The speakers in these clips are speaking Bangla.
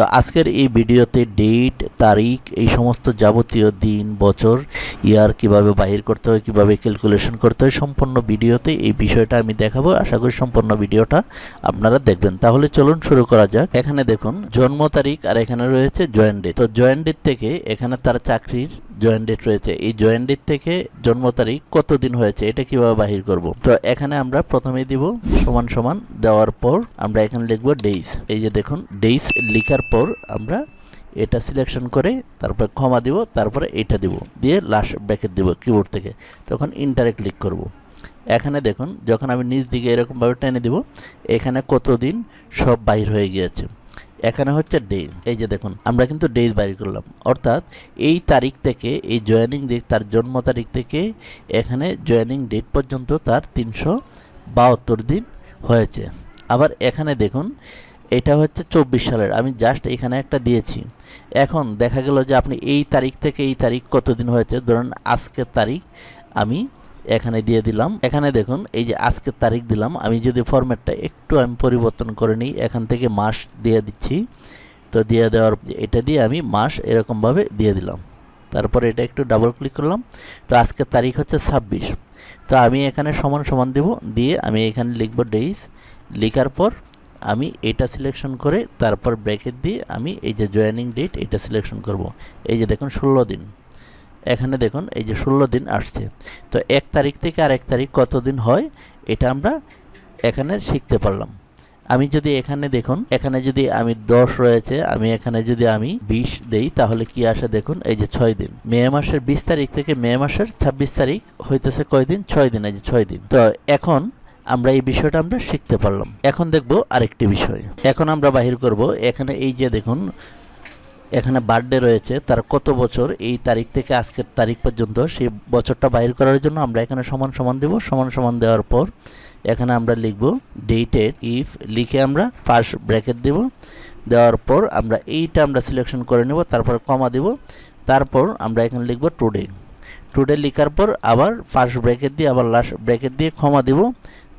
তো আজকের এই ভিডিওতে ডেট তারিখ, এই সমস্ত যাবতীয় দিন, বছর ইয়ার কীভাবে বাহির করতে হয়, কীভাবে ক্যালকুলেশন করতে হয়, সম্পূর্ণ ভিডিওতে এই বিষয়টা আমি দেখাবো। আশা করি সম্পূর্ণ ভিডিওটা আপনারা দেখবেন। তাহলে চলুন শুরু করা যাক। এখানে দেখুন, জন্ম তারিখ আর এখানে রয়েছে জয়েন্ট ডেট তো জয়েন্ট ডেট থেকে এখানে তার চাকরির জয়েন ডেট রয়েছে। এই জয়েন ডেট থেকে জন্ম তারিখ কতদিন হয়েছে, এটা কীভাবে বাহির করব? তো এখানে আমরা প্রথমে দিব সমান সমান দেওয়ার পর আমরা এখানে লিখব ডেইস এই যে দেখুন ডেইস লেখার পর আমরা এটা সিলেকশন করে তারপর ক্ষমা দিব, তারপরে এটা দিব। দিয়ে লাস্ট ব্র্যাকেট দিব কিবোর্ড থেকে। তখন ইন্টারে ক্লিক করব। এখানে দেখুন, যখন আমি নিচ দিকে এরকমভাবে টেনে দিব, এখানে কতদিন সব বাহির হয়ে গিয়েছে। এখানে হচ্ছে ডে এই যে দেখুন, আমরা কিন্তু ডেজ বাইর করলাম। অর্থাৎ এই তারিখ থেকে, এই জয়েনিং ডেট তার জন্ম তারিখ থেকে এখানে জয়েনিং ডেট পর্যন্ত তার তিনশো বাহাত্তর দিন হয়েছে। আবার এখানে দেখুন, এটা হচ্ছে চব্বিশ সালের। আমি জাস্ট এখানে একটা দিয়েছি। এখন দেখা গেল যে আপনি এই তারিখ থেকে এই তারিখ কতদিন হয়েছে? ধরুন আজকের তারিখ আমি এখানে দিয়ে দিলাম। এখানে দেখুন, এই যে আজকের তারিখ দিলাম। আমি যদি ফরম্যাটটা একটু আমি পরিবর্তন করে নিই, এখান থেকে মাস দিয়ে দিচ্ছি। তো দিয়ে দেওয়ার, এটা দিয়ে আমি মাস এরকমভাবে দিয়ে দিলাম। তারপরে এটা একটু ডাবল ক্লিক করলাম। তো আজকের তারিখ হচ্ছে ছাব্বিশ। তো আমি এখানে সমান সমান দেব। দিয়ে আমি এখানে লিখব ডেইস লেখার পর আমি এটা সিলেকশন করে তারপর ব্র্যাকেট দিয়ে আমি এই যে জয়েনিং ডেট এটা সিলেকশন করব। এই যে দেখুন, ষোলো দিন। এখানে দেখুন, এই যে ষোলো দিন আসছে। তো এক তারিখ থেকে আর এক তারিখ কতদিন হয়, এটা আমরা এখানে শিখতে পারলাম। আমি যদি এখানে দেখুন, এখানে যদি আমি দশ রয়েছে, আমি এখানে যদি আমি বিশ দেই, তাহলে কি আসে দেখুন, এই যে ছয় দিন। মে মাসের বিশ তারিখ থেকে মে মাসের ছাব্বিশ তারিখ হইতেছে কয় দিন? ছয় দিন, এই যে ছয় দিন। তো এখন আমরা এই বিষয়টা আমরা শিখতে পারলাম। এখন দেখব আরেকটি বিষয়। এখন আমরা বাহির করব। এখানে এই যে দেখুন এখানে বার্থডে রয়েছে, তার কত বছর, এই তারিখ থেকে আজকের তারিখ পর্যন্ত, সেই বছরটা বাইর করার জন্য আমরা এখানে সমান সমান দেব। সমান সমান দেওয়ার পর এখানে আমরা লিখব ডেটেড ইফ লিখে আমরা ফার্স্ট ব্র্যাকেট দেব। দেওয়ার পর আমরা এইটা আমরা সিলেকশন করে নেব, তারপর কমা দেব। তারপর আমরা এখানে লিখব টুডে টুডে লিখার পর আবার ফার্স্ট ব্র্যাকেট দিয়ে, আবার লাস্ট ব্র্যাকেট দিয়ে ক্ষমা দেব।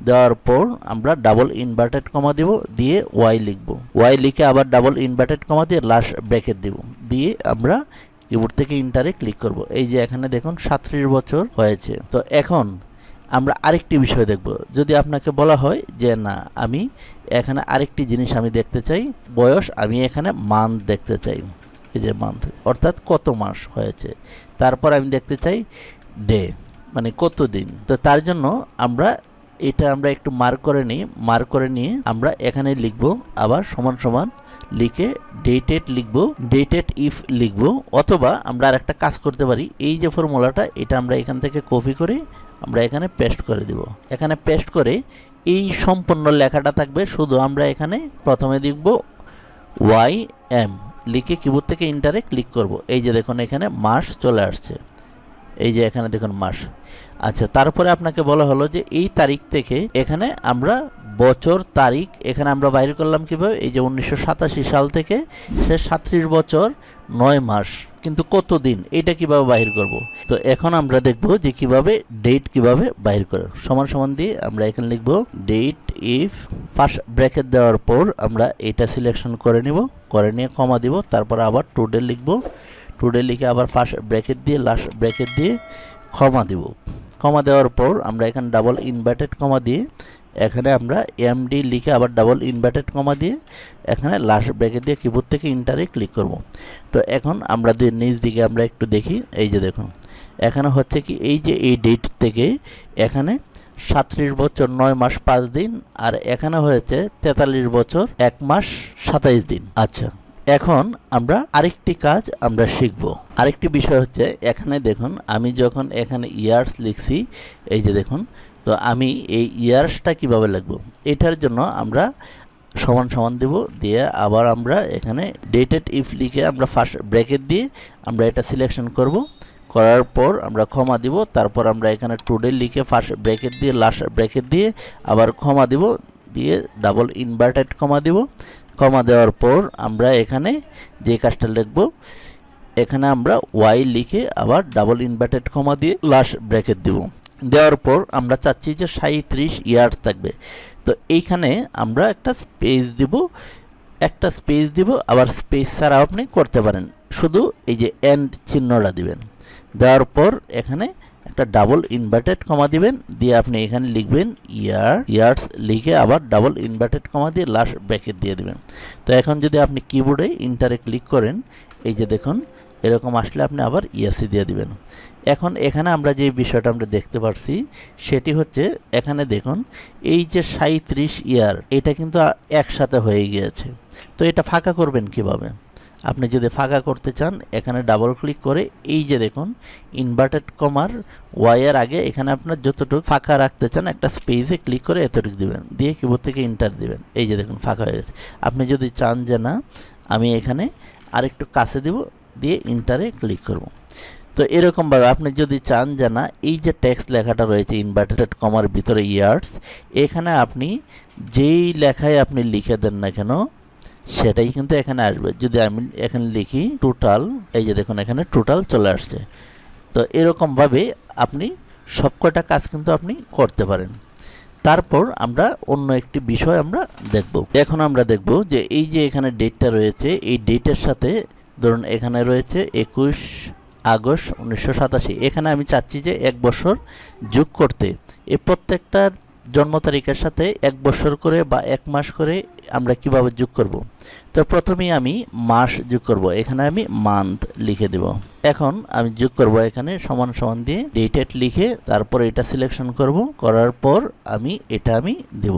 দেওয়ার পর আমরা ডাবল ইনভার্টেড কমা দেব, দিয়ে ওয়াই লিখব। ওয়াই লিখে আবার ডাবল ইনভার্টেড কমা দিয়ে লাস্ট ব্র্যাকেট দেব। দিয়ে আমরা কিবোর্ড থেকে ইন্টারে ক্লিক করব। এই যে এখানে দেখুন সাতত্রিশ বছর হয়েছে। তো এখন আমরা আরেকটি বিষয় দেখব। যদি আপনাকে বলা হয় যে না, আমি এখানে আরেকটি জিনিস আমি দেখতে চাই, বয়স আমি এখানে মান্থ দেখতে চাই। এই যে মান্থ অর্থাৎ কত মাস হয়েছে। তারপর আমি দেখতে চাই ডে মানে কত দিন। তো তার জন্য আমরা এটা আমরা একটু মার্ক করে নিই মার্ক করে নিয়ে আমরা এখানে লিখব, আবার সমান সমান লিখে ডেটেড লিখব ডেটেড ইফ লিখব, অথবা আমরা আর একটা কাজ করতে পারি, এই যে ফর্মুলাটা এটা আমরা এখান থেকে কপি করে আমরা এখানে পেস্ট করে দিব। এখানে পেস্ট করে এই সম্পূর্ণ লেখাটা থাকবে, শুধু আমরা এখানে প্রথমে লিখব ওয়াই এম লিখে কিবোর্ড থেকে ইন্টারে ক্লিক করব। এই যে দেখুন, এখানে মাস চলে আসছে। এই যে এখানে দেখুন মাস। আচ্ছা তারপরে আপনাকে বলা হলো যে এই তারিখ থেকে এখানে আমরা বছর, তারিখ, এখানে আমরা বাইর করলাম কীভাবে? এই যে উনিশশো সাতাশি সাল থেকে সে সাতত্রিশ বছর, নয় মাস। কিন্তু কত দিন? এটা কীভাবে বাহির করব? তো এখন আমরা দেখব যে কীভাবে ডেট কীভাবে বাহির করে। সমান সমান দিয়ে আমরা এখানে লিখব ডেট ইফ ফার্স্ট ব্র্যাকেট দেওয়ার পর আমরা এটা সিলেকশন করে নিব, করে নিয়ে কমা দিব, তারপর আবার টুডে লিখব। টুডে লিখে আবার ফার্স্ট ব্র্যাকেট দিয়ে লাস্ট ব্র্যাকেট দিয়ে ক্ষমা দিব। কমা দেওয়ার পর আমরা এখানে ডাবল ইনভার্টেড কমা দিয়ে, এখানে আমরা এমডি লিখে আবার ডাবল ইনভার্টেড কমা দিয়ে, এখানে লাস্ট ব্র্যাকেট দিয়ে কিবোর্ড থেকে ইন্টারে ক্লিক করব। তো এখন আমরা নিচ দিকে আমরা একটু দেখি, এই যে দেখুন। এখানে হচ্ছে কি, এই যে এই ডেট থেকে এখানে সাতত্রিশ বছর নয় মাস পাঁচ দিন, আর এখানে হয়েছে তেতাল্লিশ বছর এক মাস সাতাইশ দিন। আচ্ছা। এখন আমরা আরেকটি কাজ আমরা শিখব। আরেকটি বিষয় হচ্ছে, এখানে দেখুন, আমি যখন এখানে ইয়ার্স লিখছি, এই যে দেখুন, তো আমি এই ইয়ার্সটা কীভাবে লিখব? এটার জন্য আমরা সমান সমান দেব, দিয়ে আবার আমরা এখানে ডেটেড ইফ লিখে আমরা ফার্স্ট ব্র্যাকেট দিয়ে আমরা এটা সিলেকশন করব। করার পর আমরা ক্ষমা দিব, তারপর আমরা এখানে টুডে লিখে ফার্স্ট ব্র্যাকেট দিয়ে লাস্ট ব্র্যাকেট দিয়ে আবার ক্ষমা দিব, দিয়ে ডাবল ইনভার্টেড ক্ষমা দিব। কমা দেওয়ার পর আমরা এখানে যে কাজটা লিখব, এখানে আমরা ওয়াই লিখে আবার ডাবল ইনভার্টেড কমা দিয়ে লাস্ট ব্র্যাকেট দিব। দেওয়ার পর আমরা চাচ্ছি যে সাঁত্রিশ ইয়ার্স থাকবে। তো এইখানে আমরা একটা স্পেস দিব, একটা স্পেস দিব, আবার স্পেস ছাড়াও আপনি করতে পারেন। শুধু এই যে এন্ড চিহ্নটা দিবেন। দেওয়ার পর এখানে একটা ডাবল ইনভার্টেড কমা দিবেন, দিয়ে আপনি এখানে লিখবেন ইয়ার ইয়ার্স লিখে আবার ডাবল ইনভার্টেড কমা দিয়ে লাস্ট ব্র্যাকেট দিয়ে দিবেন। তো এখন যদি আপনি কিবোর্ডে ইন্টারে ক্লিক করেন, এই যে দেখুন, এরকম আসলে আপনি আবার ইয়াসি দিয়ে দিবেন। এখন এখানে আমরা যে বিষয়টা আমরা দেখতে পারছি, সেটি হচ্ছে এখানে দেখুন, এই যে সাঁত্রিশ ইয়ার এটা কিন্তু একসাথে হয়ে গিয়েছে। তো এটা ফাঁকা করবেন কীভাবে? আপনি যদি ফাঁকা করতে চান, এখানে ডাবল ক্লিক করে এই যে দেখুন ইনভার্টেড কমার ওয়াইয়ের আগে এখানে আপনার যতটুকু ফাঁকা রাখতে চান, একটা স্পেসে ক্লিক করে এতটুকু দিবেন। দিয়ে কিবোর্ড থেকে ইন্টার দিবেন। এই যে দেখুন, ফাঁকা হয়ে গেছে। আপনি যদি চান যে না, আমি এখানে আরেকটু কাছে দিব, দিয়ে ইন্টারে ক্লিক করব। তো এরকমভাবে আপনি যদি চান যে না, এই যে টেক্সট লেখাটা রয়েছে ইনভার্টেড কমার ভিতরে ইয়ার্স এখানে আপনি যেই লেখায় আপনি লিখে দেন না কেন সেটাই কিন্তু এখানে আসবে। যদি আমি এখানে লিখি টোটাল এই যে দেখুন এখানে টোটাল চলে আসছে। তো এরকমভাবে আপনি সবকটা কাজ কিন্তু আপনি করতে পারেন। তারপর আমরা অন্য একটি বিষয় আমরা দেখব। এখন আমরা দেখব যে এই যে এখানে ডেটটা রয়েছে, এই ডেটের সাথে ধরুন এখানে রয়েছে একুশ আগস্ট উনিশশো সাতাশি। এখানে আমি চাচ্ছি যে এক বছর যোগ করতে। এ প্রত্যেকটার জন্ম তারিখের সাথে এক বছর করে বা এক মাস করে আমরা কীভাবে যোগ করব? তো প্রথমেই আমি মাস যোগ করব। এখানে আমি মান্থ লিখে দেব। এখন আমি যোগ করব এখানে সমান সমান দিয়ে ডেটেড লিখে তারপর এটা সিলেকশন করব। করার পর আমি এটা আমি দেব।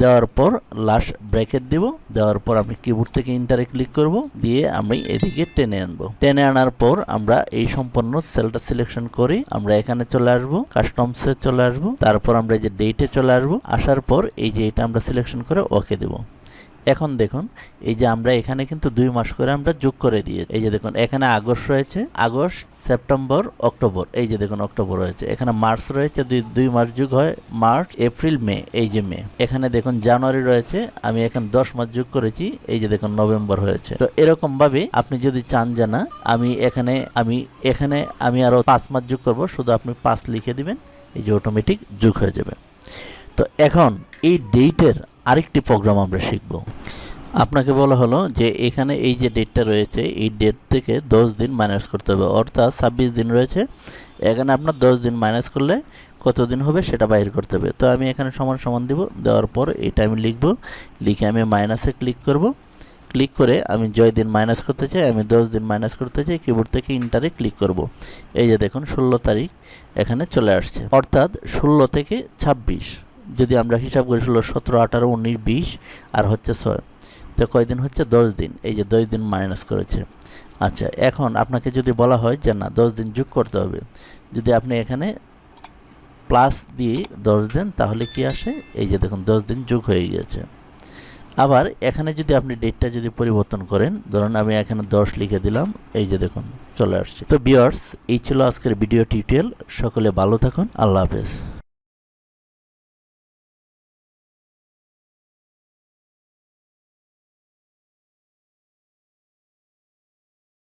দেওয়ার পর লাস্ট ব্র্যাকেট দেব। দেওয়ার পর আমি কিবোর্ড থেকে ইন্টারে ক্লিক করব। দিয়ে আমি এদিকে টেনে আনব। টেনে আনার পর আমরা এই সম্পূর্ণ সেলটা সিলেকশন করে। আমরা এখানে চলে আসব কাস্টমসে চলে আসব। তারপর আমরা এই যে ডেটে চলে আসব। আসার পর এই যে এটা আমরা সিলেকশন করে ওকে দেব। এখন দেখুন, এই যে আমরা এখানে কিন্তু দুই মাস করে আমরা যোগ করে দিয়ে এই যে দেখুন, এখানে আগস্ট রয়েছে, আগস্ট, সেপ্টেম্বর, অক্টোবর। এই যে দেখুন, অক্টোবর রয়েছে। এখানে মার্চ রয়েছে, দুই দুই মাস যোগ হয় মার্চ, এপ্রিল, মে, এই যে মে। এখানে দেখুন, জানুয়ারি রয়েছে, আমি এখানে দশ মাস যোগ করেছি, এই যে দেখুন, নভেম্বর হয়েছে। তো এরকম ভাবে আপনি যদি চান যে না, আমি এখানে আমি এখানে, আমি আরও পাঁচ মাস যোগ করব, শুধু আপনি পাঁচ লিখে দিবেন, এই যে অটোমেটিক যোগ হয়ে যাবে। তো এখন এই ডেটের আরেকটি প্রোগ্রাম আমরা শিখব। আপনাকে বলা হলো যে এখানে এই যে ডেটটা রয়েছে, এই ডেট থেকে দশ দিন মাইনাস করতে হবে। অর্থাৎ ছাব্বিশ দিন রয়েছে, এখানে আপনার দশ দিন মাইনাস করলে কত দিন হবে সেটা বাইর করতে হবে। তো আমি এখানে সমান সমান দিব, দেওয়ার পর এটা আমি লিখব, লিখে আমি মাইনাসে ক্লিক করব। ক্লিক করে আমি জয় দিন মাইনাস করতে চাই, আমি দশ দিন মাইনাস করতে চাই কিবোর্ড থেকে ইন্টারে ক্লিক করব। এই যে দেখুন, ষোলো তারিখ এখানে চলে আসছে। অর্থাৎ ষোলো থেকে ছাব্বিশ। যদি আমরা হিসাব করি ষোলো, সতেরো, আঠারো, উনিশ, বিশ, আর হচ্ছে ছয়, তো কয়দিন হচ্ছে? দশ দিন। এই যে দশ দিন মাইনাস করেছে। আচ্ছা এখন আপনাকে যদি বলা হয় যে না, দশ দিন যোগ করতে হবে, যদি আপনি এখানে প্লাস দিয়ে দশ দিন, তাহলে কি আসে? এই যে দেখুন, দশ দিন যোগ হয়ে গিয়েছে আবার এখানে যদি আপনি ডেটটা যদি পরিবর্তন করেন, ধরুন আমি এখানে দশ লিখে দিলাম, এই যে দেখুন, চলে আসছে। তো বিয়ার্স এই ছিল আজকের ভিডিও টিউটোরিয়াল সকলে ভালো থাকুন। আল্লাহ হাফেজ।